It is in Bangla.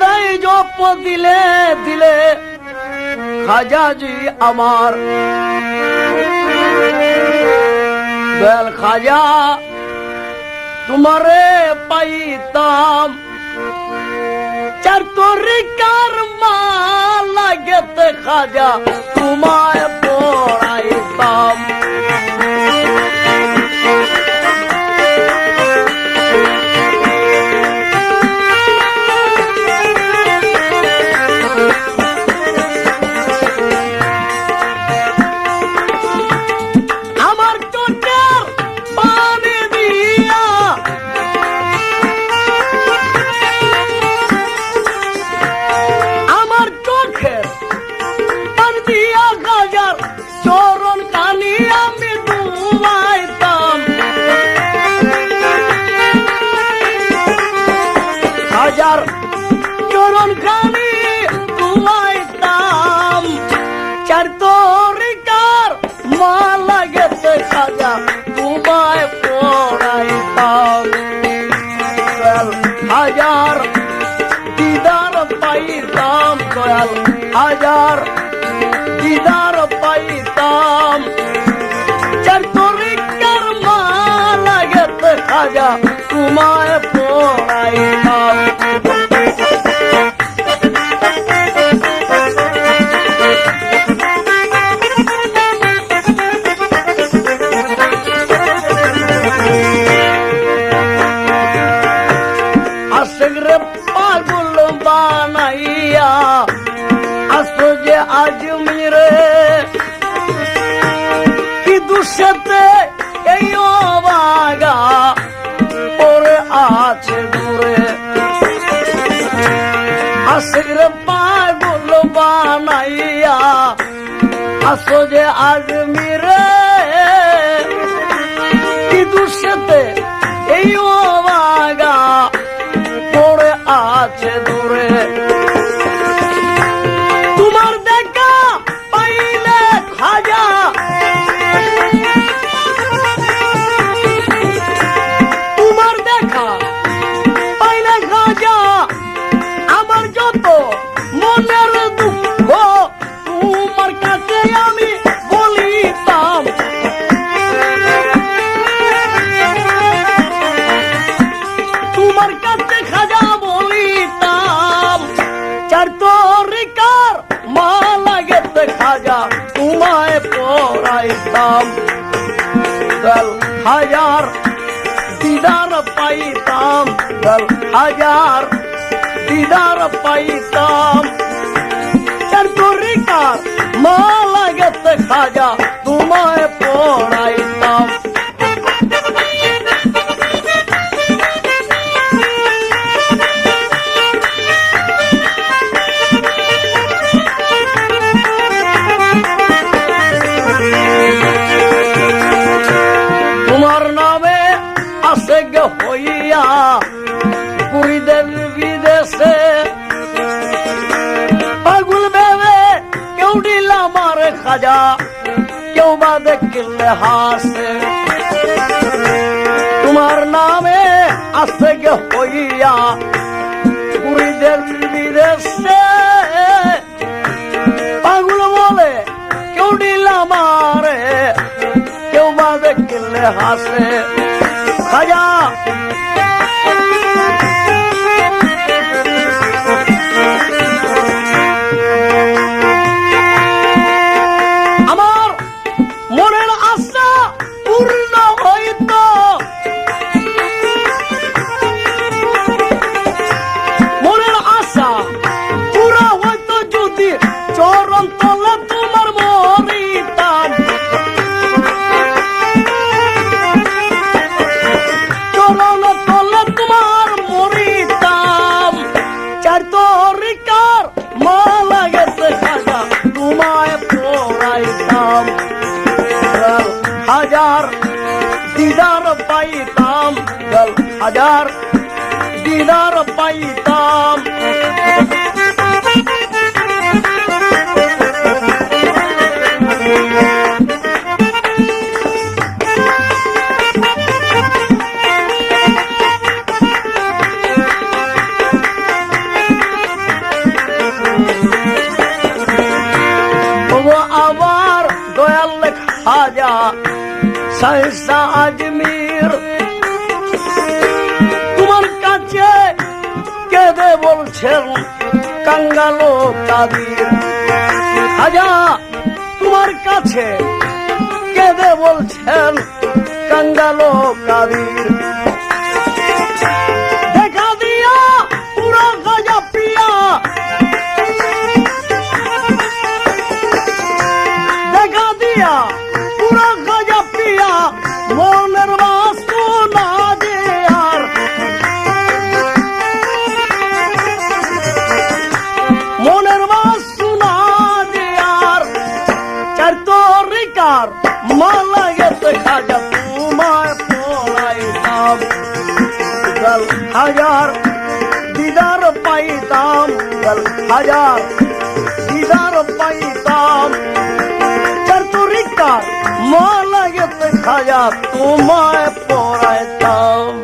সদাই জপ দিলে দিলে খাজাজি আমার। দয়াল খাজা, তোমারে পাইতাম। চার তরিকার মা লাগেতে খাজা, তোমায় পড়াইতাম। হাজার চরণ কানি ডুবাইতাম চার তরিকার মালা গেছে খাজা তোমায় পড়াইতাম হাজার, দিদার পাইতাম দয়াল হাজার, দিদার পাইতাম চার তরিকার মালা গেছে খাজা পড়াইতাম দল হাজার দিদার পাইতাম দল হাজার দিদার পাইতাম চার তরিকার মা লাগেতে খাজা তোমায় গে হইয়া পুরীদের বিদেশে। পাগুল ভেবে কেউ দিল আমার খাজা, কেউ বা দেখলে হাসে। তোমার নামে আসে গে হইয়া পুরীদের বিদেশে। পাগুল বলে কেউ দিল আমারে, কেউ বা দেখলে হাসে। হাজার দিদার পাইতাম হাজার দিদার পাইতাম সাহসা আজমির। তোমার কাছে কেঁদে বলছেন কাঙ্গালো কাদির। খাজা তরিকার মালা গেতে খাজা তোমায় পড়াইতাম দল হাজার দিদার পাইতাম দল হাজার দিদার পাইতাম চার তরিকার মালা গেতে খাজা তোমায় পড়াইতাম